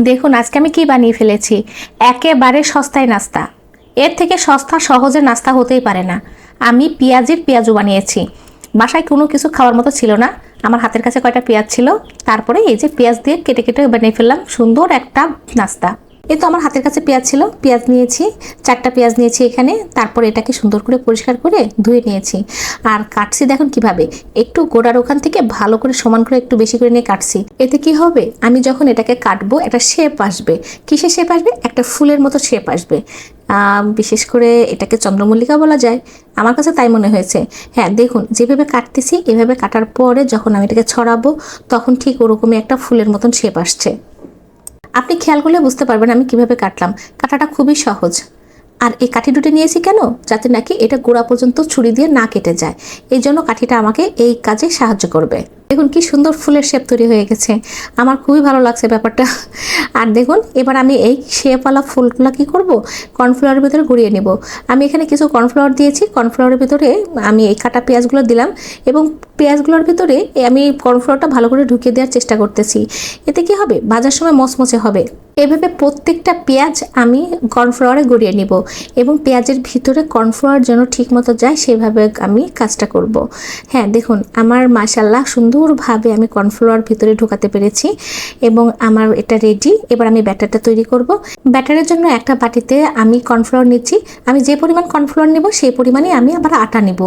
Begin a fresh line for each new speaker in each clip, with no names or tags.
দেখুন, আজকে আমি কি বানিয়ে ফেলেছি? একেবারে সস্তায় নাস্তা। এর থেকে সস্তা, সহজে নাস্তা হতেই পারে না। আমি পেঁয়াজের পেঁয়াজও বানিয়েছি। বাসায় কোনো কিছু খাওয়ার মতো ছিল না। আমার হাতের কাছে কয়টা পেঁয়াজ ছিল, তারপরে এই যে পেঁয়াজ দিয়ে কেটে কেটে বানিয়ে ফেললাম সুন্দর একটা নাস্তা। এই তো আমার হাতের কাছে পেঁয়াজ ছিল, পেঁয়াজ নিয়েছি, চারটা পেঁয়াজ নিয়েছি এখানে, তারপরে এটাকে সুন্দর করে পরিষ্কার করে ধুয়ে নিয়েছি। আর কাটছি দেখুন কীভাবে, একটু গোড়ার ওখান থেকে ভালো করে সমান করে একটু বেশি করে নিয়ে কাটছি। এতে কি হবে? আমি যখন এটাকে কাটবো, একটা শেপ আসবে। কিসের শেপ আসবে? একটা ফুলের মতো শেপ আসবে। বিশেষ করে এটাকে চন্দ্রমল্লিকা বলা যায়। আমার কাছে তাই মনে হয়েছে। হ্যাঁ দেখুন, যেভাবে কাটতেছি, এভাবে কাটার পরে যখন আমি এটাকে ছড়াবো, তখন ঠিক ওরকমই একটা ফুলের মতন শেপ আসছে। আপনি খেয়াল করলে বুঝতে পারবেন আমি কীভাবে কাটলাম। কাটাটা খুবই সহজ। আর এই কাঠি দুটি নিয়েছি কেন? যাতে নাকি এটা গোড়া পর্যন্ত ছুরি দিয়ে না কেটে যায়। এই জন্য কাঠিটা আমাকে এই কাজে সাহায্য করবে। দেখুন কি সুন্দর ফুলের শেপ তৈরি হয়ে গেছে। আমার খুবই ভালো লাগছে ব্যাপারটা। আর দেখুন, এবার আমি এই শেপওয়ালা ফুলগুলো কি করব? কর্নফ্লাওয়ারের ভিতরে গড়িয়ে নেব। আমি এখানে কিছু কর্নফ্লাওয়ার দিয়েছি। কর্নফ্লাওয়ারের ভিতরে আমি এই কাটা পেঁয়াজগুলো দিলাম এবং পেঁয়াজগুলোর ভিতরে আমি কর্নফ্লাওয়ারটা ভালো করে ঢুকিয়ে দেওয়ার চেষ্টা করতেছি। এতে কি হবে? ভাজার সময় মচমচে হবে। এভাবে প্রত্যেকটা পেঁয়াজ আমি কর্নফ্লাওয়ারে গড়িয়ে নিব এবং পেঁয়াজের ভিতরে কর্নফ্লাওয়ার যেন ঠিক মতো যায়, সেভাবে আমি কাজটা করব। হ্যাঁ দেখুন, আমার মাশাল্লাহ সুন্দরভাবে আমি কর্নফ্লাওয়ার ভিতরে ঢোকাতে পেরেছি এবং আমার এটা রেডি এবার আমি ব্যাটারটা তৈরি করব। ব্যাটারের জন্য একটা বাটিতে আমি কর্নফ্লাওয়ার নিচ্ছি। আমি যে পরিমাণ কর্নফ্লাওয়ার নেব সেই পরিমাণে আমি আবার আটা নেব।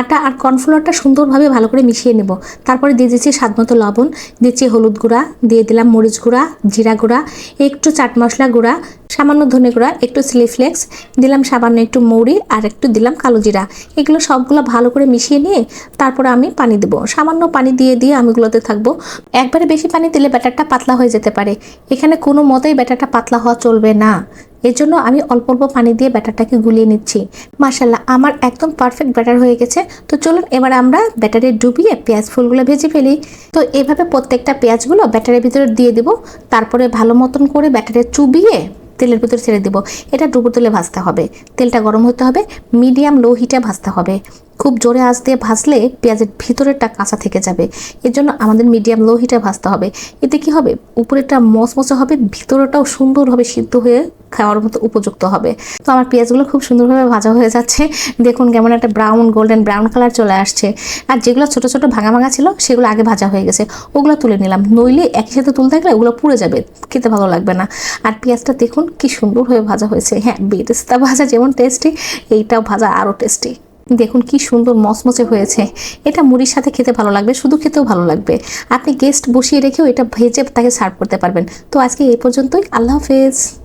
আটা আর কর্নফ্লাওয়ারটা সুন্দরভাবে ভালো করে মিশিয়ে নেব। তারপরে দিয়ে দিচ্ছি স্বাদ মতো লবণ, দিচ্ছি হলুদ গুঁড়া, দিয়ে দিলাম মরিচ গুঁড়া, জিরা গুঁড়া, একটু চাট মশলা গুঁড়া সামান্য ধনে গুঁড়া, একটু চিলি ফ্লেক্স দিলাম সামান্য একটু মৌরি আর একটু দিলাম কালো জিরা। এগুলো সবগুলো ভালো করে মিশিয়ে নিয়ে তারপরে আমি পানি দেবো। সামান্য পানি দিয়ে দিয়ে আমি এগুলোতে থাকব। একবারে বেশি পানি দিলে ব্যাটারটা পাতলা হয়ে যেতে পারে। এখানে কোনো মতেই ব্যাটারটা পাতলা হওয়া চলবে না। এর জন্য আমি অল্প অল্প পানি দিয়ে ব্যাটারটাকে গুলিয়ে নিচ্ছি। মাশাল্লাহ আমার একদম পারফেক্ট ব্যাটার হয়ে গেছে। তো চলুন এবার আমরা ব্যাটারে ডুবিয়ে পেঁয়াজ ফুলগুলো ভেজে ফেলি। তো এভাবে প্রত্যেকটা পেঁয়াজগুলো ব্যাটারের ভিতরে দিয়ে দেবো। তারপরে ভালো মতন করে ব্যাটারে চুবিয়ে তেলের ভিতরে ছেড়ে দেবো। এটা ডুবো তেলে ভাজতে হবে। তেলটা গরম হতে হবে। মিডিয়াম লো হিটে ভাজতে হবে। খুব জোরে আঁচ দিয়ে ভাজলে পেঁয়াজের ভিতরেরটা কাঁচা থেকে যাবে। এর জন্য আমাদের মিডিয়াম লো হিটে ভাজতে হবে। এতে কি হবে? উপরেরটা মচমচে হবে, ভিতরেটাও সুন্দরভাবে সিদ্ধ হয়ে খাওয়ার মতো উপযুক্ত হবে। তো আমার পেঁয়াজগুলো খুব সুন্দরভাবে ভাজা হয়ে যাচ্ছে। দেখুন কেমন একটা ব্রাউন গোল্ডেন ব্রাউন কালার চলে আসছে। আর যেগুলো ছোট ছোট ভাঙা ভাঙা ছিল, সেগুলো আগে ভাজা হয়ে গেছে। ওগুলো তুলে নিলাম। নইলে একই সাথে তুলতে গেলে ওগুলো পুড়ে যাবে। খেতে ভালো লাগবে না। আর পেঁয়াজটা দেখুন কি সুন্দর হয়ে ভাজা হয়েছে। হ্যাঁ বেরেস্তা ভাজা যেমন টেস্টি এইটাও ভাজা আরও টেস্টি দেখুন কি সুন্দর মচমচে হয়েছে। এটা মুড়ির সাথে খেতে ভালো লাগবে, শুধু খেতেও ভালো লাগবে। আপনি গেস্ট বসিয়ে রেখেও এটা ভেজে তাকে সার্ভ করতে পারবেন। তো আজকে এই পর্যন্তই, আল্লাহ হাফেজ।